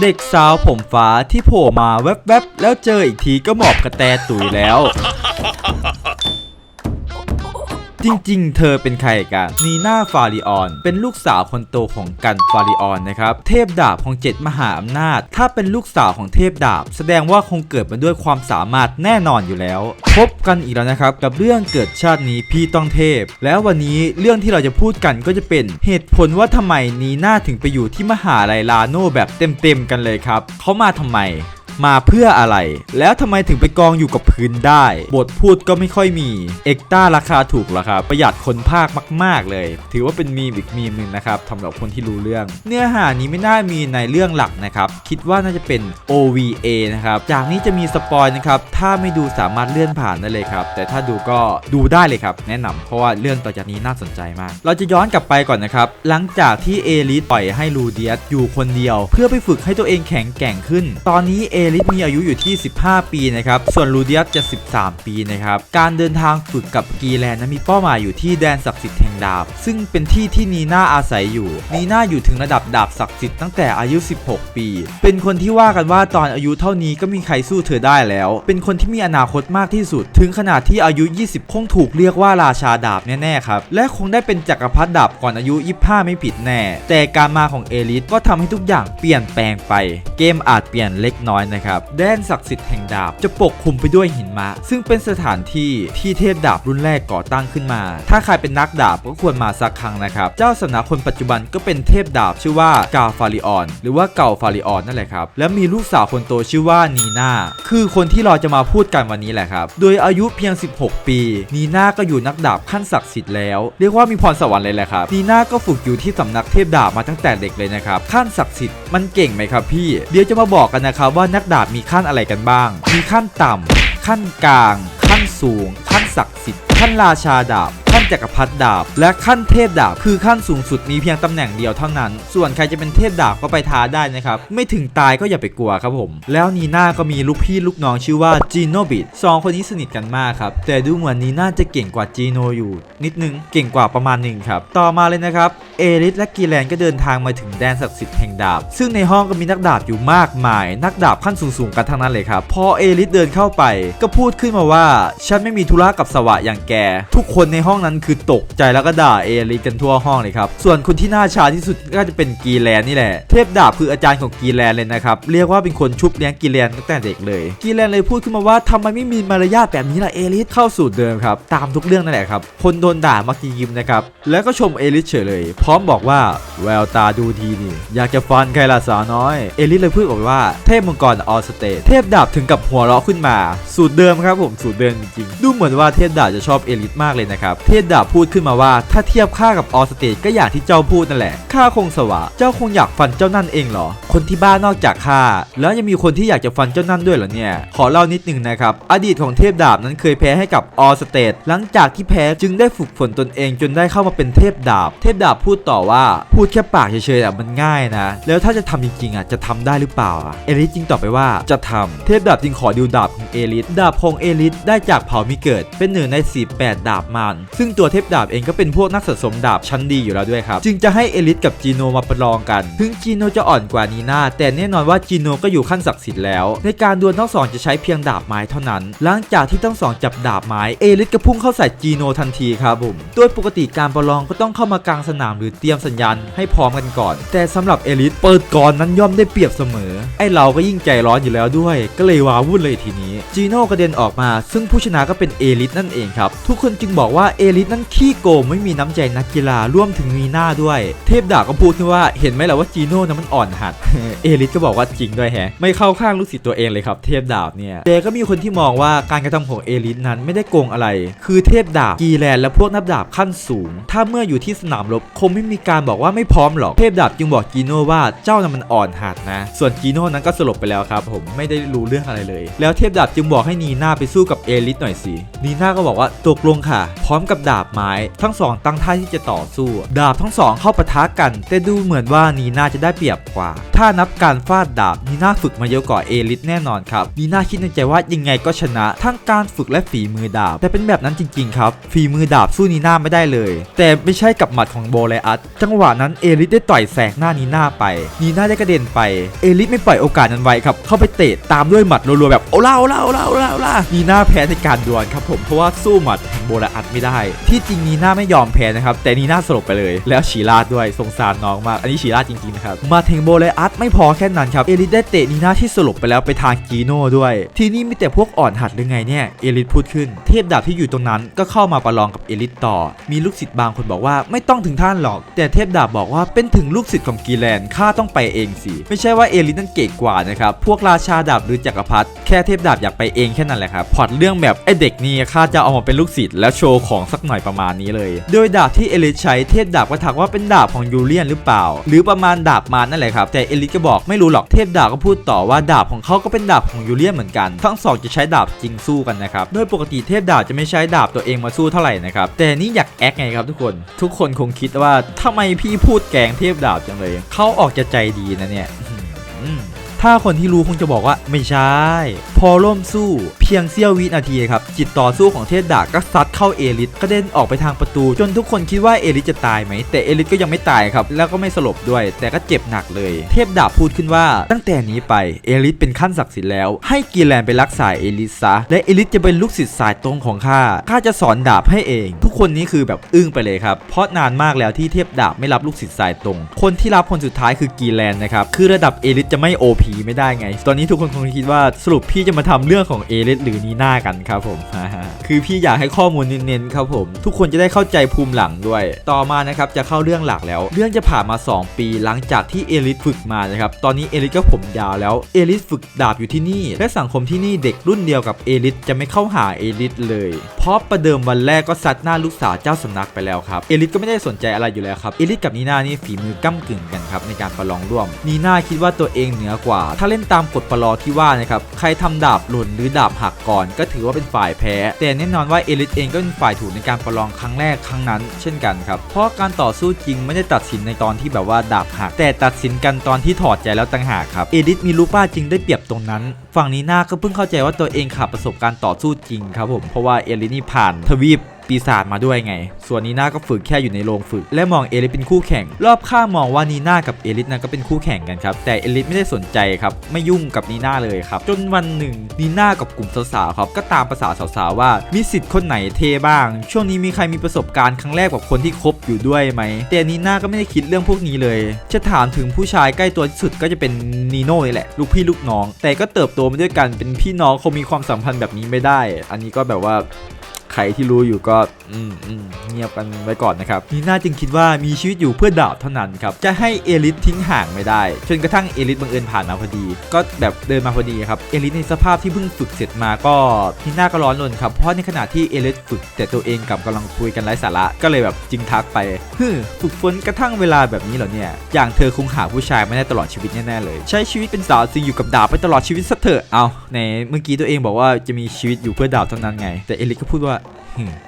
เด็กสาวผมฟ้าที่โผล่มาแวบๆ แล้วเจออีกทีก็หมอบกระแตตุ๋ยแล้ว จริง ๆ เธอเป็นใครกันนีน่าฟาริออน เป็นลูกสาวคนโตของกันฟาริออนนะครับ เทพดาบของเจ็ดมหาอำนาจ ถ้าเป็นลูกสาวของเทพดาบ แสดงว่าคงเกิดมาด้วยความสามารถแน่นอนอยู่แล้ว พบกันอีกแล้วนะครับ กับเรื่องเกิดชาตินี้พี่ต้องเทพ แล้ววันนี้เรื่องที่เราจะพูดกันก็จะเป็นเหตุผลว่าทำไมนีน่าถึงไปอยู่ที่มหาลัยลาโนแบบเต็มๆกันเลยครับเขามาทำไม มาเพื่ออะไร แล้วทำไมถึงไปกองอยู่กับพื้นได้ บทพูดก็ไม่ค่อยมี เอกต้าราคาถูกราคาประหยัดคนภาคมาก ๆ เลย ถือว่าเป็นมีมอีกมีมหนึ่งนะครับสำหรับคนที่รู้เรื่อง เนื้อหานี้ไม่น่ามีในเรื่องหลักนะครับ คิดว่าน่าจะเป็น OVA นะครับ จากนี้จะมีสปอยนะครับ ถ้าไม่ดูสามารถเลื่อนผ่านได้เลยครับ แต่ถ้าดูก็ดูได้เลยครับ แนะนำเพราะว่าเรื่องต่อจากนี้น่าสนใจมาก เราจะย้อนกลับไปก่อนนะครับ หลังจากที่เอลิสปล่อยให้ลูเดียสอยู่คนเดียว เพื่อไปฝึกให้ตัวเองแข็งแกร่งขึ้น ตอนนี้เอลิสมีอายุอยู่ที่ 15 ปีนะครับ ส่วนลูเดียสจะ13 ปีนะครับ การเดินทางฝึกกับกีแลนด์นั้นมีเป้าหมายอยู่ที่แดนศักดิ์สิทธิ์แห่งดาบ ซึ่งเป็นที่ที่นีน่าอาศัยอยู่ นีน่าอยู่ถึงระดับดาบศักดิ์สิทธิ์ตั้งแต่อายุ 16 ปี เป็นคนที่ว่ากันว่าตอนอายุเท่านี้ก็มีใครสู้เธอได้แล้ว เป็นคนที่มีอนาคตมากที่สุด ถึงขนาดที่อายุ 20 คงถูกเรียกว่าราชาดาบแน่ๆครับ และคงได้เป็นจักรพรรดิดาบก่อนอายุ 25 ไม่ผิดแน่ แต่การมาของเอลิสก็ทำให้ทุกอย่างเปลี่ยนแปลงไป เกมอาจเปลี่ยนเล็กน้อยนะครับแดนศักดิ์สิทธิ์แห่งดาบ จะปกคลุมไปด้วยหินมะ ซึ่งเป็นสถานที่ที่เทพดาบรุ่นแรกก่อตั้งขึ้นมา ถ้าใครเป็นนักดาบก็ควรมาสักครั้งนะครับ เจ้าสำนักคนปัจจุบันก็เป็นเทพดาบชื่อว่ากาฟาริออน หรือว่าเก่าฟาริออนนั่นแหละครับ และมีลูกสาวคนโตชื่อว่านีนาคือคนที่เราจะมาพูดกันวันนี้แหละครับ โดยอายุเพียง 16 ปี นีนาก็อยู่นักดาบขั้นศักดิ์สิทธิ์แล้ว เรียกว่ามีพรสวรรค์เลยแหละครับ นีนาก็ฝึกอยู่ที่สำนักเทพดาบมาตั้งแต่เด็กเลยนะครับ ขั้นศักดิ์สิทธิ์มันเก่งไหมครับพี่ เดี๋ยวจะมาบอกกันนะครับว่านักดาบมีขั้นอะไรกันบ้าง มีขั้นต่ำขั้นกลาง ขั้นสูง ขั้นศักดิ์สิทธิ์ ขั้นราชาดาบ ขั้นจักรพรรดิดาบ และขั้นเทพดาบ คือขั้นสูงสุดมีเพียงตำแหน่งเดียวเท่านั้น ส่วนใครจะเป็นเทพดาบก็ไปท้าได้นะครับ ไม่ถึงตายก็อย่าไปกลัวครับผม แล้วนีน่าก็มีลูกพี่ลูกน้องชื่อว่าจีโนบิดสองคนนี้สนิทกันมากครับ แต่ดูเหมือนนีน่าจะเก่งกว่าจีโนอยู่ นิดนึง เก่งกว่าประมาณหนึ่งครับ ต่อมาเลยนะครับ เอริสและกีแลนก็เดินทางมาถึงแดนศักดิ์สิทธิ์แห่งดาบ ซึ่งในห้องก็มีนักดาบอยู่มากมาย นักดาบขั้นสูงๆกันทั้งนั้นเลยครับ พอเอริสเดินเข้าไป ก็พูดขึ้นมาว่า ฉันไม่มีธุระกับสวะอย่างแก ทุกคนในห้องนั้นคือตกใจแล้วก็ด่าเอริสกันทั่วห้องเลยครับ ส่วนคนที่น่าชาที่สุดก็จะเป็นกีแลนนี่แหละ เทพดาบคืออาจารย์ของกีแลนเลยนะครับ เรียกว่าเป็นคนชุบเลี้ยงกีแลนตั้งแต่เด็กเลย กีแลนเลยพูดขึ้นมาว่าทำไมไม่มีมารยาทแบบนี้ล่ะเอริสเข้าสู่เดิมครับ ตามทุกเรื่องนั่นแหละครับคนโดนด่ามักจะยิ้มนะครับ แล้วก็ชมเอลิสเฉยเลย พร้อมบอกว่าแววตาดูทีนี่ อยากจะฟันใครล่ะสาวน้อย เอลิสเลยพูดออกว่าเทพมังกรออสเตทเทพดาบถึงกับหัวเราะขึ้นมา สูตรเดิมครับผมสูตรเดิมจริงๆดูเหมือนว่าเทพดาบจะชอบเอลิสมากเลยนะครับ เทพดาบพูดขึ้นมาว่าถ้าเทียบข้ากับออสเตทก็อย่างที่เจ้าพูดนั่นแหละข้าคงสวะ เจ้าคงอยากฟันเจ้านั่นเองเหรอ คนที่บ้านนอกจากข้าแล้วยังมีคนที่อยากจะฟันเจ้านั่นด้วยเหรอเนี่ย ขอเล่านิดนึงนะครับ อดีตของเทพดาบนั้นเคยแพ้ให้กับออสเตทหลังจากที่แพ้จึงได้ฝึกฝนตนเองจนได้เข้ามาเป็นเทพดาบ เทพดาบพูดต่อว่าพูดแค่ปากเฉยๆอะมันง่ายนะ แล้วถ้าจะทำจริงๆอะจะทำได้หรือเปล่าอะเอลิสจึงตอบไปว่าจะทำเทพดาบจึงขอดิวดาบของเอลิสดาบของเอลิสได้จากเผ่ามิเกิดเป็นหนึ่งใน48ดาบมันซึ่งตัวเทพดาบเองก็เป็นพวกนักสะสมดาบชั้นดีอยู่แล้วด้วยครับ จึงจะให้เอลิสกับจีโนมาประลองกัน ถึงจีโนจะอ่อนกว่านีน่าแต่แน่นอนว่าจีโนก็อยู่ขั้นศักดิ์สิทธิ์แล้ว ในการดวลทั้งสองจะใช้เพียงดาบไม้เท่านั้น หลังจากที่ทั้งสองจับดาบไม้เอลิสก็พุ่งเข้าใส่จีโนทันทีครับผมโดยปกติการประลองก็ต้องเข้ามากลางสนามหรือเตรียมสัญญาณให้พร้อมกันก่อน แต่สำหรับเอลิสเปิดก่อนนั้นย่อมได้เปรียบเสมอ ไอเราก็ยิ่งใจร้อนอยู่แล้วด้วย ก็เลยว้าวุ่นเลยทีนี้จีโนกระเด็นออกมา ซึ่งผู้ชนะก็เป็นเอลิสนั่นเองครับทุกคนจึงบอกว่าเอลิสนั่นขี้โกงไม่มีน้ำใจนักกีฬาร่วมถึงมีหน้าด้วย เทพดาบก็พูดขึ้นว่าเห็นไหมล่ะว่าจีโน่นั้นมันอ่อนหัด เอลิสก็บอกว่าจริงด้วยแฮะ ไม่เข้าข้างลูกศิษย์ตัวเองเลยครับ เทพดาบเนี่ยแต่ก็มีคนที่มองว่าการกระทำของเอลิสนั้นไม่ได้โกงอะไร คือเทพดาบกีแลนและพวกนักดาบขั้นสูง ถ้าเมื่ออยู่ที่สนามรบคงไม่มีการบอกว่าไม่พร้อมหรอกเทพดาบจึงบอกจีโน่ว่าเจ้านั้นมันอ่อนหัดนะ ส่วนจีโน่นั้นก็สลบไปแล้วครับผมไม่ได้รู้เรื่องอะไรเลย แล้วเทพดาบจึงบอกให้นีน่าไปสู้กับเอลิสหน่อยสินีน่าก็บอกว่าตตกลงค่ะ พร้อมกับดาบไม้ ทั้งสองตั้งท่าที่จะต่อสู้ ดาบทั้งสองเข้าปะทะกัน แต่ดูเหมือนว่านีน่าจะได้เปรียบกว่า ถ้านับการฟาดดาบนีน่าฝึกมาเยอะกว่าเอลิสแน่นอนครับนีน่าคิดในใจว่ายังไงก็ชนะ ทั้งการฝึกและฝีมือดาบ แต่เป็นแบบนั้นจริงๆครับฝีมือดาบสู้นีน่าไม่ได้เลย แต่ไม่ใช่กับหมัดของโบไลอัสจังหวะนั้นเอลิสได้ต่อยแสกหน้านีน่าไปนีน่าได้กระเด็นไปเอลิสไม่ปล่อยโอกาสนั้นไว้ครับเข้าไปเตะตามด้วยหมัดรัวๆแบบโอล่าโอล่าโอล่าโอล่าโอล่านีน่าแพ้ในการดวลครับผมเพราะว่าสู้หมัดโบไลอัสไม่ได้ ที่จริงนีน่าไม่ยอมแพ้นะครับ แต่นีน่าสลบไปเลย แล้วฉีราดด้วยสงสารน้องมาก อันนี้ฉีราดจริงๆนะครับ มาถึงโบไลอัสไม่พอแค่นั้นครับ เอลิสได้เตะนีน่าที่สลบไปแล้วไปทางกีโน่ด้วย ที่นี่มีแต่พวกอ่อนหัดหรือไงเนี่ย เอลิสพูดขึ้น เทพดาบที่อยู่ตรงนั้นก็เข้ามาประลองกับเอลิสต่อ มีลูกศิษย์บางคนบอกว่าไม่ต้องถึงท่านหรอก แต่เทพดาบบอกว่าเป็นถึงลูกศิษย์ของกีแลนข้าต้องไปเองสิไม่ใช่ว่าเอลิสนั้นเก่งกว่านะครับพวกราชาดาบหรือจักรพรรดิแค่เทพดาบอยากไปเองแค่นั้นแหละครับพอตเรื่องแบบไอเด็กนี่ข้าจะเอามาเป็นลูกศิษย์แล้วโชว์ของสักหน่อยประมาณนี้เลย โดยดาบที่เอลิสใช้เทพดาบก็ทักว่าเป็นดาบของยูเลียนหรือเปล่า หรือประมาณดาบมารนั่นแหละครับ แต่เอลิสก็บอกไม่รู้หรอกเทพดาบก็พูดต่อว่าดาบของเขาก็เป็นดาบของยูเลียนเหมือนกัน ทั้งสองจะใช้ดาบจริงสู้กันนะครับ โดยปกติเทพดาบจะไม่ใช้ดาบตัวเองมาสู้เท่าไหร่นะครับ แต่นี่อยากแอคไงครับทุกคน ทุกคนคงคิดว่าทำไมพี่พูดแกล้งเทพดาบจังเลย เขาออกจะใจดีนะเนี่ย ถ้าคนที่รู้คงจะบอกว่าไม่ใช่ พอร่วมสู้เพียงเสี้ยววินาทีครับ จิตต่อสู้ของเทพดาบก็ซัดเข้าเอลิสกระเด็นออกไปทางประตู จนทุกคนคิดว่าเอลิสจะตายไหม แต่เอลิสก็ยังไม่ตายครับ แล้วก็ไม่สลบด้วย แต่ก็เจ็บหนักเลย เทพดาบพูดขึ้นว่าตั้งแต่นี้ไปเอลิสเป็นขั้นศักดิ์สิทธิ์แล้ว ให้กีแลนไปรักษาเอลิสซะและเอลิสจะเป็นลูกศิษย์สายตรงของข้าข้าจะสอนดาบให้เอง ทุกคนนี้คือแบบอึ้งไปเลยครับเพราะนานมากแล้วที่เทพดาบไม่รับลูกศิษย์สายตรง คนที่รับคนสุดท้ายคือกีแลนนะครับคือระดับเอลิสจะไม่ OP ไม่ได้ไง ตอนนี้ทุกคนคงคิดว่าสรุปพี่จะมาทำเรื่องของเอลิสหรือนีน่ากันครับผมคือพี่อยากให้ข้อมูลเน้นๆครับผม ทุกคนจะได้เข้าใจภูมิหลังด้วย ต่อมานะครับจะเข้าเรื่องหลักแล้ว เรื่องจะผ่านมา 2 ปีหลังจากที่เอลิสฝึกมานะครับตอนนี้เอลิสก็ผมยาวแล้วเอลิสฝึกดาบอยู่ที่นี่ และสังคมที่นี่เด็กรุ่นเดียวกับเอลิสจะไม่เข้าหาเอลิสเลย เพราะประเดิมวันแรกก็ซัดหน้าลูกสาวเจ้าสำนักไปแล้วครับเอลิสก็ไม่ได้สนใจอะไรอยู่แล้วครับเอลิสกับนีน่านี่ฝีมือก้ากึ่งกันครับในการประลองร่วมนีน่าคิดว่าตัวเองเหนือกว่าถ้าเล่นตามกฎประลองที่ว่านะครับใครทำดาบหล่นหรือดาบหักก่อน ก็ถือว่าเป็นฝ่ายแพ้ แต่แน่นอนว่าเอลิทเองก็เป็นฝ่ายถูกในการประลองครั้งแรกครั้งนั้น เช่นกันครับเพราะการต่อสู้จริงไม่ได้ตัดสินในตอนที่แบบว่าดาบหัก แต่ตัดสินกันตอนที่ถอดใจแล้วต่างหากครับเอลิทมีลูกป้าจริงได้เปรียบตรงนั้นฝั่งนีนาก็เพิ่งเข้าใจว่าตัวเองขาดประสบการณ์ต่อสู้จริงครับผม เพราะว่าเอลินี่ผ่านทวีปปีศาจมาด้วยไง ส่วนนีน่าก็ฝึกแค่อยู่ในโรงฝึก และมองเอลิสเป็นคู่แข่ง รอบข้างมองว่านีน่ากับเอลิสนั้นก็เป็นคู่แข่งกันครับ แต่เอลิสไม่ได้สนใจครับ ไม่ยุ่งกับนีน่าเลยครับ จนวันหนึ่งนีน่ากับกลุ่มสาวๆครับ ก็ตามภาษาสาวๆว่า มีสิทธิ์คนไหนเทบ้าง ช่วงนี้มีใครมีประสบการณ์ครั้งแรกกับคนที่คบอยู่ด้วยไหม แต่นีน่าก็ไม่ได้คิดเรื่องพวกนี้เลย จะถามถึงผู้ชายใกล้ตัวที่สุดก็จะเป็นนีโน่แหละ ลูกพี่ลูกน้อง แต่ก็เติบโตมาด้วยกันเป็นพี่น้องคงมีความสัมพันธ์แบบนี้ไม่ได้ อันนี้ก็แบบว่า ใครที่รู้อยู่ก็อืมอืมเงียบกันไว้ก่อนนะครับนีน่าจึงคิดว่ามีชีวิตอยู่เพื่อดาบเท่านั้นครับ จะให้เอลิสทิ้งห่างไม่ได้จนกระทั่งเอลิสบังเอิญผ่านมาพอดี ก็แบบเดินมาพอดีครับเอลิสในสภาพที่เพิ่งฝึกเสร็จมาก็นีน่าก็ร้อนรนครับเพราะในขณะที่เอลิสฝึก แต่ตัวเองกลับกำลังคุยกันไร้สาระก็เลยแบบจึงทักไปฮึมฝึกฝนกระทั่งเวลาแบบนี้เหรอเนี่ยอย่างเธอคงหาผู้ชายไม่ได้ตลอดชีวิตแน่ๆเลย ใช้ชีวิตเป็นสาวซิงอยู่กับดาบไปตลอดชีวิตซะเถอะเอาในเมื่อกี้ตัวเองบอกว่าจะมีชีวิตอยู่เพื่อดาบเท่านั้นไง แต่เอลิสก็พูดว่าฮึมเ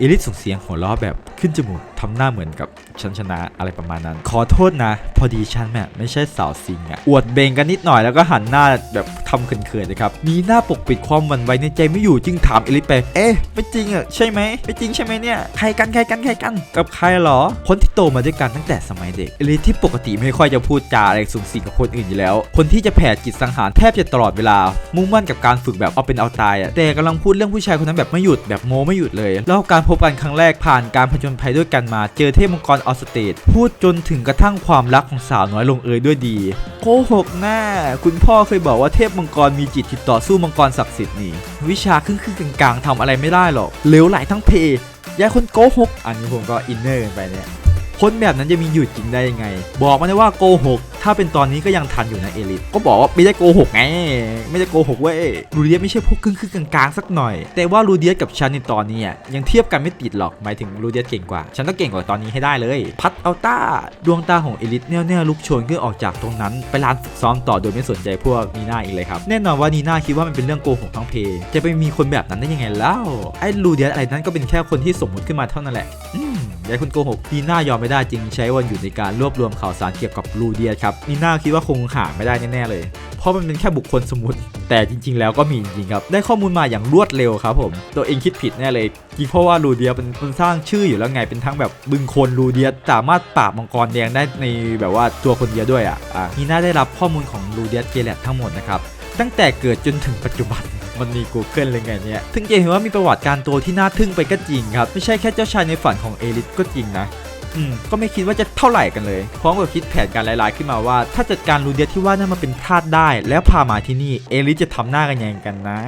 อิลิสส่งเสียงหัวเราะแบบขึ้นจมูก ทำหน้าเหมือนกับฉันชนะอะไรประมาณนั้น ขอโทษนะ พอดีฉันแม่ไม่ใช่สาวซิงอะอวดเบงกันนิดหน่อยแล้วก็หันหน้าแบบทำเขินๆนะครับ มีหน้าปกปิดความหวั่นไหวในใจไม่อยู่จึงถามเอลิสไป เอ๊ะไม่จริงอะใช่ไหมไม่จริงใช่ไหมเนี่ยใครกันใครกันใครกัน กับใครเหรอ คนที่โตมาด้วยกันตั้งแต่สมัยเด็กเอลิสที่ปกติไม่ค่อยจะพูดจาอะไรสูงสิงกับคนอื่นอยู่แล้ว คนที่จะแผ่จิตสังหารแทบจะตลอดเวลา มุ่งมั่นกับการฝึกแบบเอาเป็นเอาตายอะแต่กำลังพูดเรื่องผู้ชายคนนั้นแบบไม่หยุดแบบโมไม่หยุดเลยแล้วการพบกันครั้งแรกผ่านการผจญภัยด้วยกันมาเจอเทพมังกรออสเตดพูดจนถึงกระทั่งความรักของสาวน้อยลงเอยด้วยดี โกหกหน้า คุณพ่อเคยบอกว่าเทพมังกรมีจิตติดต่อสู้มังกรศักดิ์สิทธิ์นี่ วิชาครึ่งครึ่งๆกลางๆทำอะไรไม่ได้หรอกเหลวไหลทั้งเพยายคนโกหก อันนี้ผมก็อินเนอร์ไปเนี่ย คนแบบนั้นจะมีอยู่จริงได้ยังไง บอกมาเลยว่าโกหกถ้าเป็นตอนนี้ก็ยังทันอยู่นะเอลิทก็บอกว่าไม่ได้โกหกไงไม่ได้โกหกเว้ยลูเดียสไม่ใช่พวกครึ่งครึ่งกลางๆสักหน่อย แต่ว่าลูเดียสกับฉันในตอนนี้ยังเทียบกันไม่ติดหรอกหมายถึงลูเดียสเก่งกว่า ฉันต้องเก่งกว่าตอนนี้ให้ได้เลย พัดเอาต้าดวงตาของเอลิทแน่วๆลุกโชนขึ้นออกจากตรงนั้น ไปลานฝึกซ้อมต่อโดยไม่สนใจพวกนีน่าอีกเลยครับแน่นอนว่านีน่าคิดว่ามันเป็นเรื่องโกหกทั้งเพจะไปมีคนแบบนั้นได้ยังไงเล่าไอ้ลูเดียสอะไรนั้นก็เป็นแค่คนที่สมมติขึ้นมาเท่านั้นแหละ อืมยายคนโกหกนีน่ายอมไม่ได้จึงใช้วันหยุดในการรวบรวมข่าวสารเกี่ยวกับลูเดียครับนีน่าคิดว่าคงหาไม่ได้แน่ๆเลย เพราะมันเป็นแค่บุคคลสมมติ แต่จริง ๆ แล้วก็มีจริงครับ ได้ข้อมูลมาอย่างรวดเร็วครับผม ตัวเองคิดผิดแน่เลยจริงเพราะว่าลูเดียเป็นคนสร้างชื่ออยู่แล้วไงเป็นทั้งแบบบึงโคนลูเดียสามารถปราบมังกรแดงได้ในแบบว่าตัวคนเดียวด้วยอะอะนีน่าได้รับข้อมูลของลูเดียเกเลตทั้งหมดนะครับตั้งแต่เกิดจนถึงปัจจุบัน มันมี Google เลยไงเนี่ยถึงจะเห็นว่ามีประวัติการโตที่น่าทึ่งไปก็จริงครับ ไม่ใช่แค่เจ้าชายในฝันของเอลิสก็จริงนะ ก็ไม่คิดว่าจะเท่าไหร่กันเลยพร้อมกับคิดแผนการลายๆขึ้นมาว่า ถ้าจัดการลูเดียที่ว่านั่นมาเป็นทาสได้ แล้วพามาที่นี่เอลิสจะทำหน้ากันยังกันนะ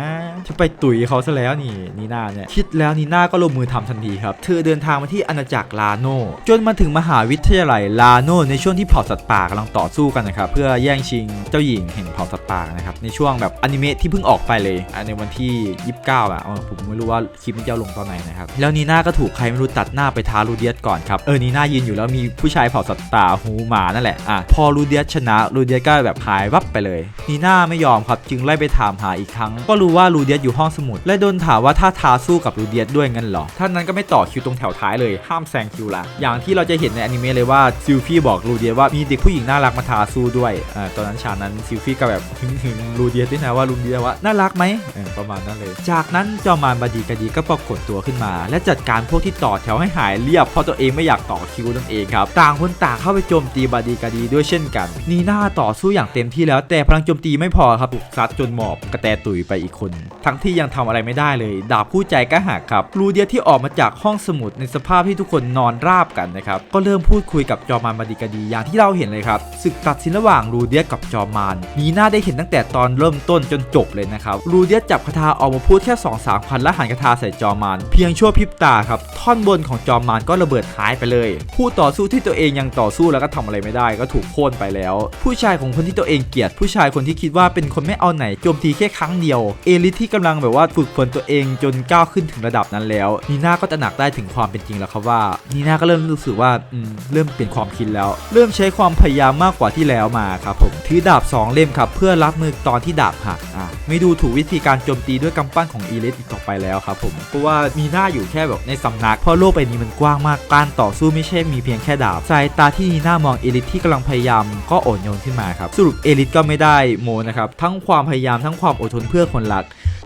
จะไปตุ๋ยเขาซะแล้วนี่นีน่าเนี่ยคิดแล้วนีน่าก็ลงมือทำทันทีครับ เธอเดินทางมาที่อาณาจักรลาโนจนมาถึงมหาวิทยาลัยลาโนในช่วงที่เผ่าสัตว์ป่ากำลังต่อสู้กันนะครับเพื่อแย่งชิงเจ้าหญิงแห่งเผ่าสัตว์ป่านะครับในช่วงแบบอนิเมะที่เพิ่งออกไปเลยในวันที่ 29อะเออผมไม่รู้ว่าคลิปมันจะลงตอนไหนนะครับแล้วนีน่าก็ถูกใครไม่รู้ตัดหน้าไปท้าลูเดียสก่อนครับเออนีน่ายืนอยู่แล้วมีผู้ชายเผ่าสัตว์ป่าหูหมานั่นแหละอะพอลูเดียสชนะลูเดียสก็แบบหายวับไปเลย นีน่าไม่ยอมครับจึงไล่ไปถามหาอีกครั้ง ก็รู้ว่าลูเดียสอยู่ห้องสมุด และโดนถามว่าถ้าทาสู้กับลูเดียสด้วยงั้นหรอท่านนั้นก็ไม่ต่อคิวตรงแถวท้ายเลยห้ามแซงคิวละอย่างที่เราจะเห็นในอนิเมะเลยว่าซิลฟี่บอกลูเดียสว่ามีเด็กผู้หญิงน่ารักมาทาสู้ด้วยอ่าตอนนั้นฉากนั้นซิลฟี่ก็แบบหึงลูเดียสด้วยนะว่าลูเดียสว่าน่ารักไหมเออประมาณนั้นเลย จากนั้นจอมารบดีกดีก็ปรากฏตัวขึ้นมา และจัดการพวกที่ต่อแถวให้หายเรียบเพราะตัวเองไม่อยากต่อคิวนั่นเองครับ ต่างคนต่างเข้าไปโจมตีบาดีกาดีด้วยเช่นกัน นีน่าต่อสู้อย่างเต็มที่แล้วแต่พลังโจมตีไม่พอครับถูกซัดจนหมอบกระแตตุยไปอีกคน ทั้งที่ยังทำอะไรไม่ได้เลย ดาบคู่ใจก็หักครับรูเดียที่ออกมาจากห้องสมุดในสภาพที่ทุกคนนอนราบกันนะครับก็เริ่มพูดคุยกับจอมานบาดีกาดีอย่างที่เราเห็นเลยครับศึกตัดสินระหว่างรูเดียกับจอมานนีน่าได้เห็นตั้งแต่ตอนเริ่มต้นจนจบเลยนะครับรูเดียจับคาถาออกมาพูดแค่2อสามพันและหันคาถาใส่จอมาน เพียงชั่วพริบตาครับท่อนบนของจอมานก็ระเบิดหายไปเลยผู้ต่อสู้ที่ตัวเองยังต่อสู้แล้วก็ทำอะไรไม่ได้ก็ถูกโค่นไปแล้ว ผู้ชายของคนที่ตัวเองเกลียด ผู้ชายคนที่คิดว่าเป็นคนไม่เอาไหนโจมตีแค่ครั้งเดียว เอลิทที่กำลังแบบว่าฝึกฝนตัวเองจนก้าวขึ้นถึงระดับนั้นแล้วนีน่าก็ตระหนักได้ถึงความเป็นจริงแล้วครับว่านีน่าก็เริ่มรู้สึกว่าอืมเริ่มเปลี่ยนความคิดแล้ว เริ่มใช้ความพยายามมากกว่าที่แล้วมาครับผมถือดาบสองเล่มครับเพื่อรับมือตอนที่ดาบหักอะไม่ดูถูกวิธีการโจมตีด้วยกำปั้นของเอลิทอีกต่อไปแล้วครับผมเพราะว่ามีหน้าอยู่แค่แบบในสำนักเพราะโลกใบนี้มันกว้างมากการต่อสู้ไม่ใช่มีเพียงแค่ดาบสายตาที่นีน่ามองเอลิทที่กำลังพยายามก็อ่อนโยนขึ้นมาครับสรุปเอลิทก็ไม่ได้โมนะครับทั้งความพยายามทั้งความอดทนเพื่อคนรัก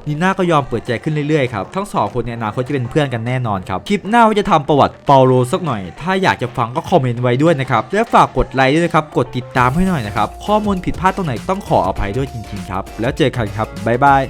นีน่าก็ยอมเปิดใจขึ้นเรื่อยๆครับ ทั้งสองคนในอนาคตจะเป็นเพื่อนกันแน่นอนครับ คลิปหน้าว่าจะทำประวัติเปาโลสักหน่อย ถ้าอยากจะฟังก็คอมเมนต์ไว้ด้วยนะครับ และฝากกดไลค์ด้วยนะครับ กดติดตามให้หน่อยนะครับ ข้อมูลผิดพลาดตรงไหนต้องขออภัยด้วยจริงๆครับ แล้วเจอกันครับ บ๊ายบาย